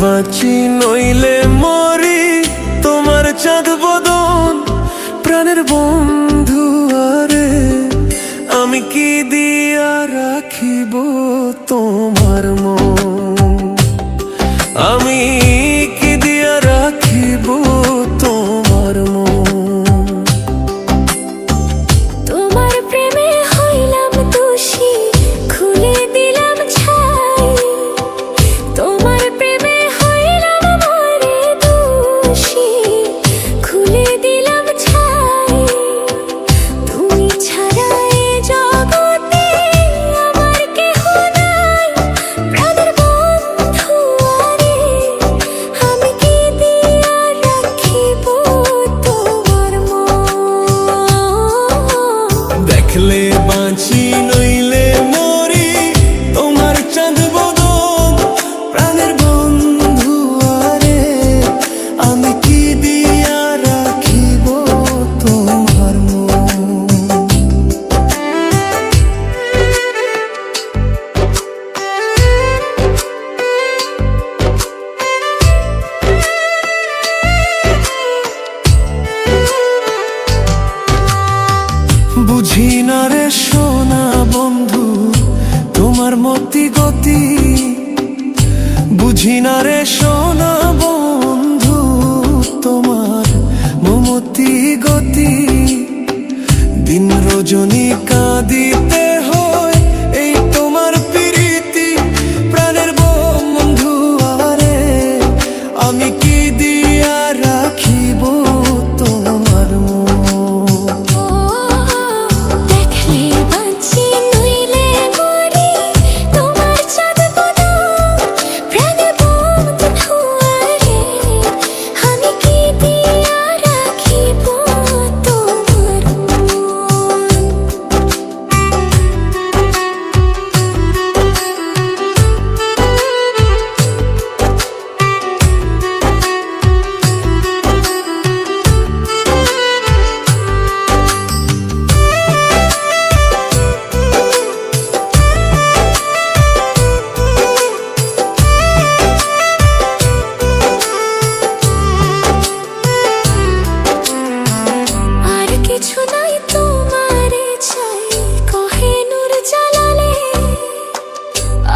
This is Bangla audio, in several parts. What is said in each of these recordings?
বাঁচি নইলে মরি, তোমার চাঁদ বদন, প্রাণের বন্ধু আরে, আমি কি দিয়া রাখিব তোমার মন? আমি এসো না বন্ধু, তোমার মতি গতি। বুঝি না রে সোনা বন্ধু, তোমার মমতি গতি। দিন রজনী কাঁদিতে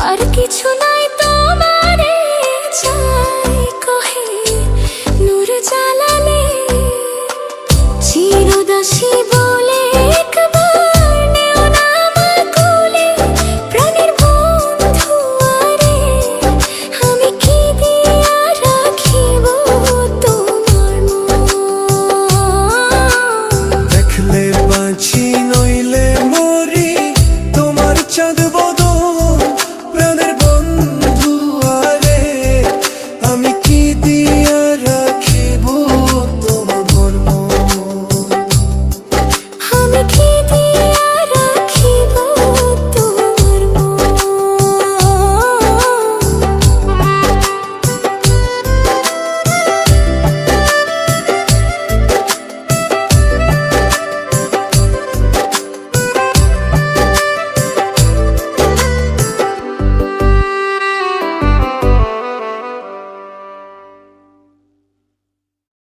আর কিছু নাই তোমারে কহে নূর জ্বালালে চিরদাসী